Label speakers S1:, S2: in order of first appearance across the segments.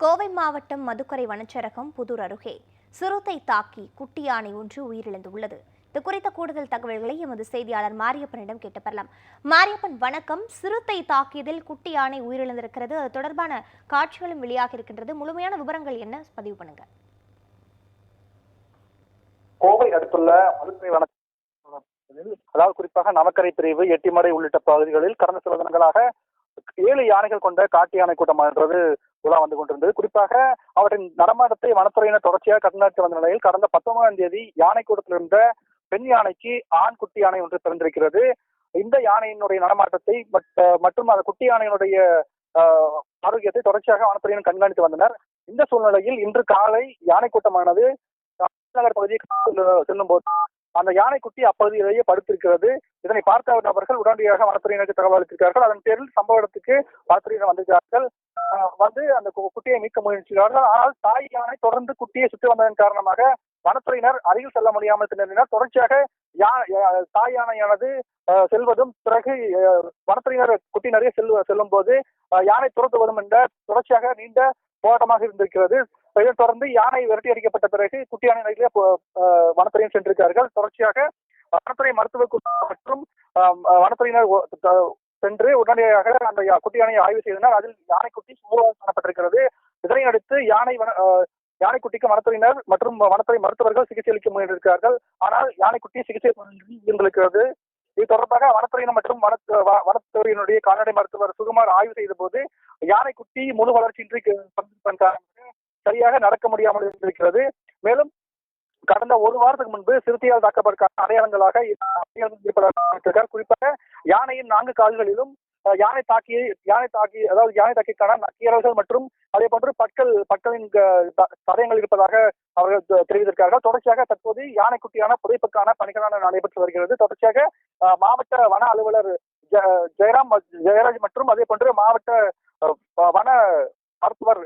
S1: கோவை மாவட்டம் மதுக்கரை வனச்சரகம் புதூர் அருகே. சிறுத்தை தாக்கி குட்டி யானை ஒன்று உயிரிழந்துள்ளது. இது குறித்த கூடுதல் தகவல்களை எமது செய்தியாளர் மாரியப்பனிடம் கேட்டு பெறலாம். மாரியப்பன் வணக்கம். சிறுத்தை தாக்கியதில் குட்டி யானை உயிரிழந்திருக்கிறது. அது தொடர்பான காட்சிகளும் வெளியாக இருக்கின்றது. முழுமையான விவரங்கள் என்ன? பதிவு பண்ணுங்க.
S2: கோவை அடுத்துள்ள மதுக்கரை வன அதாவது குறிப்பாக நவக்கரை பிரிவு எட்டிமடை உள்ளிட்ட பகுதிகளில் கடந்த சில தினங்களாக ஏழு யானைகள் கொண்ட காட்டு யானை கூட்டமானது உலா வந்து கொண்டிருந்தது. குறிப்பாக அவற்றின் நடமாட்டத்தை வனத்துறையினர் தொடர்ச்சியாக கண்காணித்து வந்த நிலையில் கடந்த பத்தொன்பதாம் தேதி யானை கூட்டத்தில் இருந்த பெண் யானைக்கு ஆண் குட்டி யானை ஒன்று பிறந்திருக்கிறது. இந்த யானையினுடைய நடமாட்டத்தை மற்றும் அந்த குட்டி யானையினுடைய ஆஹ், ஆரோக்கியத்தை தொடர்ச்சியாக வனத்துறையினர் கண்காணித்து வந்தனர். இந்த சூழ்நிலையில் இன்று காலை யானை கூட்டமானது நகர் பகுதியை செல்லும் போது அந்த யானைக்குட்டி அப்பகுதியிலேயே படுத்திருக்கிறது. இதனை பார்த்த நபர்கள் உடனடியாக வனத்துறையினருக்கு தகவல் அளித்திருக்கிறார்கள். அதன் பேரில் சம்பவ இடத்துக்கு வனத்துறையினர் வந்திருக்கிறார்கள். வந்து அந்த கு- குட்டியை மீட்க முயற்சிக்கிறார்கள். ஆனால் தாய் யானை தொடர்ந்து குட்டியை சுற்றி வந்ததன் காரணமாக வனத்துறையினர் அருகில் செல்ல முடியாமல் திணறினர். தொடர்ச்சியாக தாய் யானையானது செல்வதும் பிறகு வனத்துறையினர் குட்டி நிறைய செல்வ செல்லும் போது யானை துரத்துவதும் என்ற தொடர்ச்சியாக நீண்ட போராட்டமாக இருந்திருக்கிறது. இதைத் தொடர்ந்து யானை விரட்டி அடிக்கப்பட்ட பிறகு குட்டி யானை நிலையிலே வனத்துறையும் சென்றிருக்கிறார்கள். தொடர்ச்சியாக வனத்துறை மருத்துவ மற்றும் ஆஹ் வனத்துறையினர் சென்று உடனடியாக அந்த குட்டி யானையை ஆய்வு செய்தனர். அதில் யானைக்குட்டி சுமூலம் காணப்பட்டிருக்கிறது. இதனை அடுத்து யானை வன- ஆஹ் யானைக்குட்டிக்கு வனத்துறையினர் மற்றும் வனத்துறை மருத்துவர்கள் சிகிச்சை அளிக்க முயன்றிருக்கிறார்கள். ஆனால் யானைக்குட்டி சிகிச்சை இருந்திருக்கிறது இது தொடர்பாக வனத்துறையினர் மற்றும் வன வ- வனத்துறையினுடைய கால்நடை மருத்துவர் சுகுமார் ஆய்வு செய்த போது யானைக்குட்டி முழு வளர்ச்சியின்றி சரியாக நடக்க முடியாமல் இருந்திருக்கிறது. மேலும் கடந்த ஒரு வாரத்துக்கு முன்பு சிறுத்தையால் தாக்கப்பட்ட அடையாளங்களாக இருப்பதாக குறிப்பாக யானையின் நான்கு கால்களிலும் யானை தாக்கி யானை தாக்கி அதாவது யானை தாக்கிக்கான நக்கீரல்கள் மற்றும் அதே போன்று பற்கள் பற்களின் தடயங்கள் இருப்பதாக அவர்கள் தெரிவித்திருக்கார்கள் தெரிவித்திருக்கிறார்கள். தொடர்ச்சியாக தற்போது யானைக்குட்டியான புதைப்புக்கான பணிகளான நடைபெற்று வருகிறது. தொடர்ச்சியாக மாவட்ட வன அலுவலர் ஜெயராம் ஜெயராஜ் மற்றும் அதே போன்று மாவட்ட வன மருத்துவர்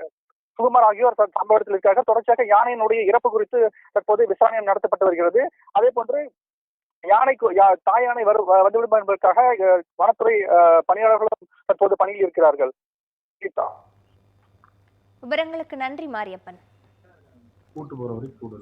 S2: சுகுமார் ஆகியோர் சம்பவத்தில் இருக்கிறார்கள் தொடர்ச்சியாக யானையினுடைய இறப்பு குறித்து தற்போது விசாரணை நடத்தப்பட்டு வருகிறது. அதே போன்று யானைக்கு யா- தாய் யானை வரு வ- வந்துவிடும் என்பதற்காக வனத்துறை அஹ், பணியாளர்களும் தற்போது பணியில் இருக்கிறார்கள். கீதா.
S1: விவரங்களுக்கு நன்றி மாரியப்பன்.
S3: கூட்டு போற கூட.